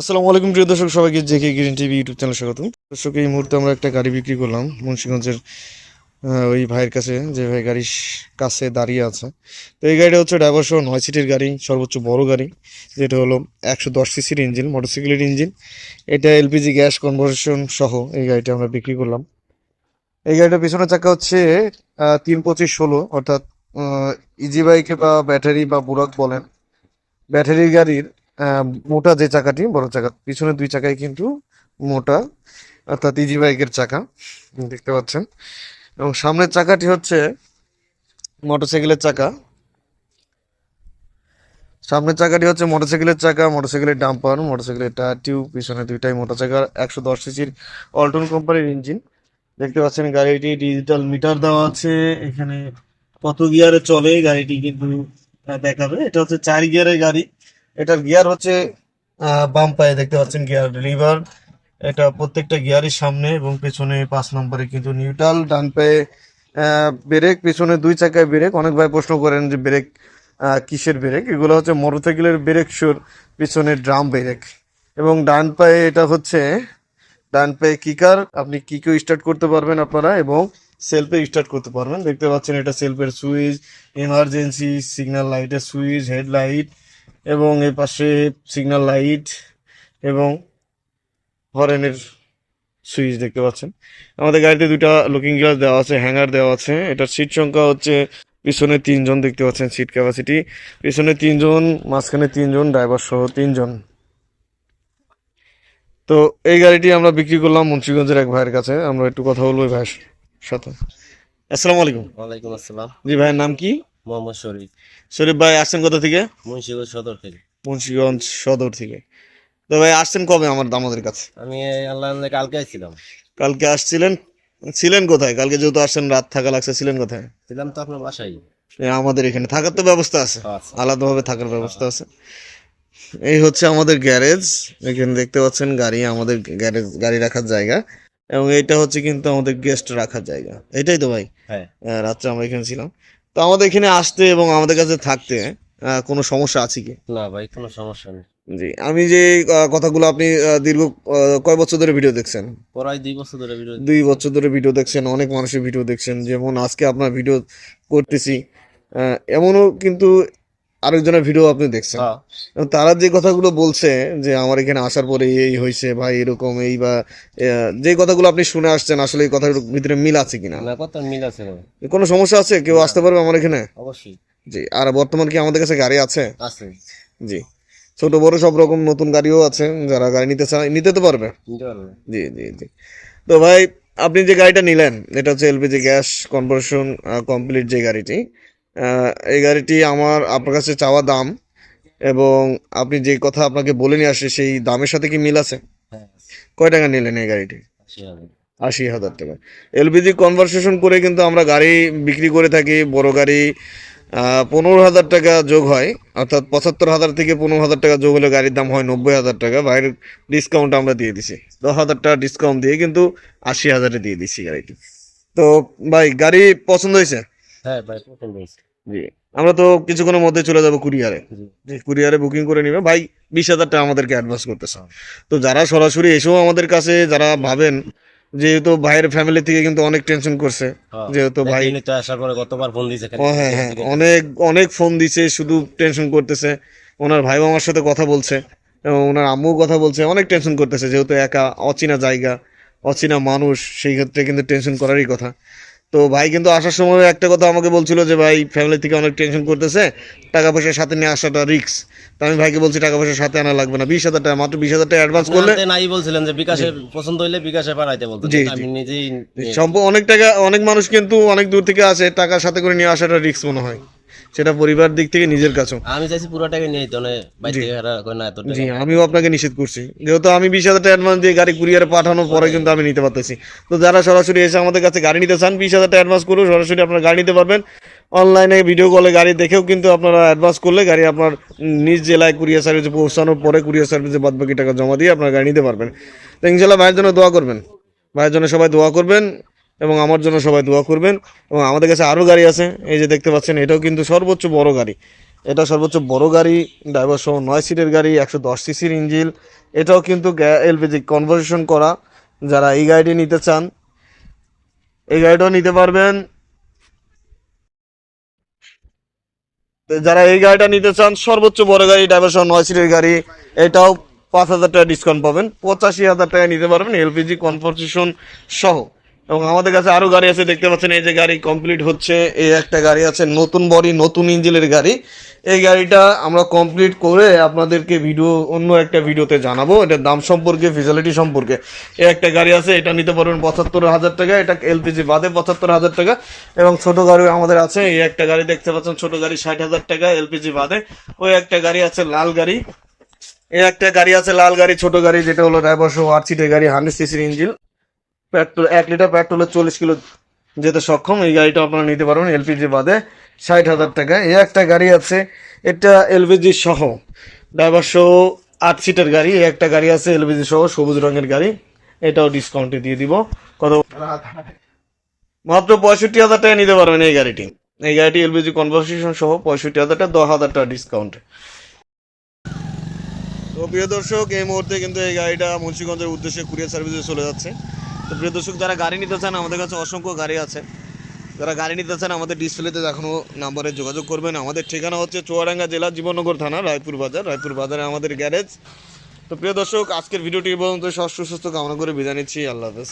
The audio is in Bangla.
আসসালামু আলাইকুম, প্রিয় দর্শক, সবাইকে JK green TV YouTube channel স্বাগত দর্শক, এই মুহূর্তে আমরা একটা গাড়ি বিক্রি করলাম মুন্সিগঞ্জের ওই ভাইয়ের কাছে, যে ভাই গাড়ির কাছে দাঁড়িয়ে আছে। তো এই গাড়িটা হচ্ছে ড্রাইভার সহ নয় সিটের গাড়ি, সর্বোচ্চ বড় গাড়ি, যেটা হলো একশো দশ সিসির ইঞ্জিন, মোটরসাইকেলের ইঞ্জিন। এটা এলপিজি গ্যাস কনভার্সন সহ এই গাড়িটা আমরা বিক্রি করলাম। এই গাড়িটার পিছনের চাকা হচ্ছে তিন পঁচিশ ষোলো, অর্থাৎ ইজি বাইকে বা ব্যাটারি বা বুরাক বলেন। ব্যাটারি গাড়ির মোটা যে চাকাটি, বড় চাকা পিছনে দুই চাকায় কিন্তু মোটা, অর্থাৎ ইজি বাইকের চাকা দেখতে পাচ্ছেন। এবং সামনের চাকাটি হচ্ছে মোটরসাইকেলের চাকা। সামনের চাকাটি হচ্ছে মোটরসাইকেলের চাকা, মোটরসাইকেলের ডাম্পার, মোটরসাইকেলের টায়ার, টিউব পিছনে দুইটাই মোটর চাকা একশো দশ সিসির অল্টন কোম্পানির ইঞ্জিন। দেখতে পাচ্ছেন, গাড়িটি ডিজিটাল মিটার দেওয়া আছে, এখানে কত গিয়ারে চলে, গাড়িটি কিন্তু দেখাবে। এটা হচ্ছে চার গিয়ারের গাড়ি। এটার গিয়ার হচ্ছে বাম পায়ে দেখতে পাচ্ছেন গিয়ার লিভার এটা প্রত্যেকটা গিয়ারের সামনে এবং পেছনে পাঁচ নম্বরে কিন্তু নিউট্রাল, ডান পায়ে ব্রেক, পেছনে দুই চাকায় ব্রেক। অনেক ভাই প্রশ্ন করেন যে ব্রেক কিসের ব্রেক? এগুলো হচ্ছে মোটরসাইকেলের ব্রেক শুর পিছনে ড্রাম ব্রেক। এবং ডান পায়ে এটা হচ্ছে, ডান পায়ে কিকার। আপনি কিকেও স্টার্ট করতে পারবেন আপনারা এবং সেলফে স্টার্ট করতে পারবেন। দেখতে পাচ্ছেন এটা সেলফের সুইচ এমার্জেন্সি সিগন্যাল লাইটের সুইচ হেডলাইট এবং এই পাশে সিগন্যাল লাইট এবং হরেনের সুইচ দেখতে পাচ্ছেন। আমাদের গাড়িতে দুইটা লুকিং গ্লাস দেওয়া আছে হ্যাঙ্গার দেওয়া আছে। এটার সিট সংখ্যা হচ্ছে পিছনে তিনজন দেখতে পাচ্ছেন সিট ক্যাপাসিটি পিছনে তিনজন মাঝখানে তিনজন ড্রাইভার সহ তিনজন। তো এই গাড়িটি আমরা বিক্রি করলাম মুন্সিগঞ্জের এক ভাইয়ের কাছে। আমরা একটু কথা বলব ভাইয়ের সাথে। আসসালামু আলাইকুম। ওয়ালাইকুম আসসালাম। জি ভাইয়ের নাম কি? মোহাম্মদ শরীফ। শরীফ ভাই আসছেন কোথা থেকে? মুন্সিগঞ্জ সদর থেকে। মুন্সিগঞ্জ সদর থেকে। তো ভাই আসছেন কবে আমার আমাদের কাছে? আমি আল্লাহ কালকে ছিলাম কালকে আসছিলেন? ছিলেন কোথায়? কালকে যেহেতু আসছেন রাত থাকা লাগছে ছিলেন কোথায়? ছিলাম তো আপনার বাসায়। আমাদের এখানে থাকার তো ব্যবস্থা আছে। আচ্ছা। আলাদাভাবে থাকার ব্যবস্থা আছে। এই হচ্ছে আমাদের গ্যারেজ। এখানে দেখতে পাচ্ছেন গাড়ি আমাদের গ্যারেজ গাড়ি রাখার জায়গা। এবং এটা হচ্ছে কিন্তু আমাদের গেস্ট রাখার জায়গা। এটাই তো ভাই? হ্যাঁ। রাত্রে আমরা এখানে ছিলাম। তো আমাদের এখানে আসতে এবং আমাদের কাছে থাকতে কোনো সমস্যা আছে কি? না ভাই কোনো সমস্যা নেই। জি আমি যে কথাগুলো আপনি দীর্ঘ কয় বছর ধরে ভিডিও দেখছেন? প্রায় দুই বছর ধরে ভিডিও দুই বছর ধরে ভিডিও দেখছেন অনেক মানুষের ভিডিও দেখছেন যেমন আজকে আপনার ভিডিও করতেছি। এমনও কিন্তু আরেকজনের ভিডিও আপনি দেখছেন। হ্যাঁ। এবং তারা যে কথাগুলো বলছে যে আমার এখানে আসার পরে এই হয়েছে ভাই এরকম এই বা যে কথাগুলো আপনি শুনে আসছেন আসলে এই কথার ভিতরে মিল আছে কিনা? মিল আছে কোনো সমস্যা আছে? কেউ আসতে পারবে আমার এখানে? অবশ্যই। জি আর বর্তমান কি আমাদের কাছে গাড়ি আছে? আছে। জি। ছোট বড় সব রকম নতুন গাড়িও আছে যারা গাড়ি নিতে চায় নিতে তো পারবে। জি জি জি। তো ভাই আপনি যে গাড়িটা নিলেন এটা হচ্ছে এলপিজি গ্যাস কনভার্সন কমপ্লিট যে গাড়িটি এই গাড়িটি আমার আপনার কাছে চাওয়া দাম এবং আপনি যে কথা আপনাকে বলে নিয়ে আসে সেই দামের সাথে কি মিল আছে? হ্যাঁ কয় টাকা নিলেন এই গাড়িটি? আশি হাজার। টাকা। এলপিজি কনভার্সেশন করে কিন্তু আমরা গাড়ি বিক্রি করে থাকি বড় গাড়ি পনেরো হাজার টাকা যোগ হয় অর্থাৎ পঁচাত্তর হাজার থেকে পনেরো হাজার টাকা যোগ হলে গাড়ির দাম হয় নব্বই হাজার টাকা। বাইরের ডিসকাউন্ট আমরা দিয়ে দিছি। দশ হাজার টাকা ডিসকাউন্ট দিয়ে কিন্তু আশি হাজারে দিয়ে দিচ্ছি গাড়িটি। তো ভাই গাড়ি পছন্দ হয়েছে? হ্যাঁ ভাই জি। আমরা তো কিছুক্ষণের মধ্যে চলে যাব কুরিয়ারে। কুরিয়ারে বুকিং করে নিবে। ভাই বিশ হাজার টাকা আমাদেরকে অ্যাডভান্স করতেছে। তো যারা সরাসরি এসেও আমাদের কাছে যারা ভাবেন যেহেতু ভাইয়ের ফ্যামিলি থেকে কিন্তু অনেক টেনশন করছে হ্যাঁ। যেহেতু ভাই আসার পরে কতবার ফোন দিয়েছে হ্যাঁ হ্যাঁ। অনেক অনেক ফোন দিছে শুধু টেনশন করতেছে। ওনার ভাই মামার সাথে কথা বলছে এবং ওনার আম্মু কথা বলছে অনেক টেনশন করতেছে যেহেতু একা অচেনা জায়গা অচেনা মানুষ সেই ক্ষেত্রে কিন্তু টেনশন করারই কথা। তো ভাই কিন্তু আসার সময় একটা কথা আমাকে বলছিল যে ভাই ফ্যামিলি থেকে অনেক টেনশন করতেছে টাকা পয়সার সাথে নিয়ে আসাটা রিক্স তো আমি ভাইকে বলছি টাকা পয়সা সাথে আনা লাগবে না বিশ হাজার টাকা মাত্র বিশ হাজার টাকা অ্যাডভান্স করলে নাই বলছিলেন যে বিকাশে পছন্দ হইলে বিকাশে পাঠাইতে বলতো আমি নিজেই অনেক টাকা অনেক মানুষ কিন্তু অনেক দূর থেকে আসে টাকার সাথে করে নিয়ে আসাটা রিক্স মনে হয়। সেটা পরিবার দিক থেকে নিজের কাছেও। আমি চাইছি পুরো টাকা নিয়ে তো বাইরে থেকে এরা কয় না এত জি আমিও আপনাকে নিষেধ করছি। যেহেতু আমি বিশ হাজার টাকা অ্যাডভান্স দিয়ে গাড়ি কুরিয়ারে পাঠানোর পরে কিন্তু আমি নিতে পারতেছি। তো যারা সরাসরি এসে আমাদের কাছে গাড়ি নিতে চান বিশ হাজার টাকা অ্যাডভান্স করুন সরাসরি আপনারা গাড়ি নিতে পারবেন। অনলাইনে ভিডিও কলে গাড়ি দেখেও কিন্তু আপনারা অ্যাডভান্স করলে গাড়ি আপনার নিজ জেলায় কুরিয়ার সার্ভিসে পৌঁছানোর পরে কুরিয়ার সার্ভিসে বাদ বাকি টাকা জমা দিয়ে আপনারা গাড়ি নিতে পারবেন। তো ইনশাল্লাহ ভাইয়ের জন্য দোয়া করবেন। ভাইয়ের জন্য সবাই দোয়া করবেন। এবং আমার জন্য সবাই দোয়া করবেন। এবং আমাদের কাছে আরও গাড়ি আছে। এই যে দেখতে পাচ্ছেন, এটাও কিন্তু সর্বোচ্চ বড় গাড়ি। এটা সর্বোচ্চ বড় গাড়ি ড্রাইভার সহ নয় সিটের গাড়ি, একশো দশ সিসির ইঞ্জিল এটাও কিন্তু এলপিজি কনভার্সন করা। যারা এই গাড়িটি নিতে চান, এই গাড়িটাও নিতে পারবেন। যারা এই গাড়িটা নিতে চান, সর্বোচ্চ বড় গাড়ি ড্রাইভার সহ নয় সিটের গাড়ি, এটাও পাঁচ হাজার টাকা ডিসকাউন্ট পাবেন। পঁচাশি হাজার টাকা নিতে পারবেন এলপিজি কনভার্সেশন সহ। এবং আমাদের কাছে আরও গাড়ি আছে, দেখতে পাচ্ছেন এই যে গাড়ি কমপ্লিট হচ্ছে। এই একটা গাড়ি আছে, নতুন বডি নতুন ইঞ্জিনের গাড়ি। এই গাড়িটা আমরা কমপ্লিট করে আপনাদেরকে ভিডিও অন্য একটা ভিডিওতে জানাব। এটার দাম সম্পর্কে ফেসিলিটি সম্পর্কে। এই একটা গাড়ি আছে, এটা নিতে পারবেন পঁচাত্তর হাজার টাকা, এটা এলপিজি বাদে পঁচাত্তর হাজার টাকা। এবং ছোট গাড়ি আমাদের আছে, এই একটা গাড়ি দেখতে পাচ্ছেন, ছোট গাড়ি ষাট হাজার টাকা এলপিজি বাদে। ওই একটা গাড়ি আছে, লাল গাড়ি। এই একটা গাড়ি আছে, লাল গাড়ি, ছোট গাড়ি, যেটা হলো ড্রাইভার সহ আট সিটের গাড়ি হান্ড্রেড সিসির ইঞ্জিন পেট্রোল, এক লিটার পেট্রোলে চল্লিশ কিলো যেতে সক্ষম, এই গাড়িটা আপনারা নিতে পারবেন এলপিজি বাদে ষাট হাজার টাকা। এই একটা গাড়ি আছে, এটা এলপিজি সহ ড্রাইভার সহ আট সিটের গাড়ি, এই একটা গাড়ি আছে এলপিজি সহ, সবুজ রঙের গাড়ি, এটাও ডিসকাউন্টে দিয়ে দিব। কত? মাত্র পঁয়ষট্টি হাজার টাকা নিতে পারবেন এই গাড়িটি। এই গাড়িটি এলপিজি কনভার্সেশন সহ পঁয়ষট্টি হাজার টাকা, দশ হাজার টাকা ডিসকাউন্ট তো প্রিয় দর্শক, এই মুহূর্তে কিন্তু এই গাড়িটা মুন্সিগঞ্জের উদ্দেশ্যে কুরিয়ার সার্ভিসে চলে যাচ্ছে। তো প্রিয় দর্শক, যারা গাড়ি নিতে চান, আমাদের কাছে অসংখ্য গাড়ি আছে। যারা গাড়ি নিতে চান, আমাদের ডিসপ্লেতে এখনও নাম্বারে যোগাযোগ করবেন। আমাদের ঠিকানা হচ্ছে চুয়াডাঙ্গা জেলা জীবননগর থানা, রায়পুর বাজার। রায়পুর বাজারে আমাদের গ্যারেজ। তো প্রিয় দর্শক, আজকের ভিডিওটি পর্যন্ত সুস্থ কামনা করে বিদায় নিচ্ছি। আল্লাহ হাফেজ।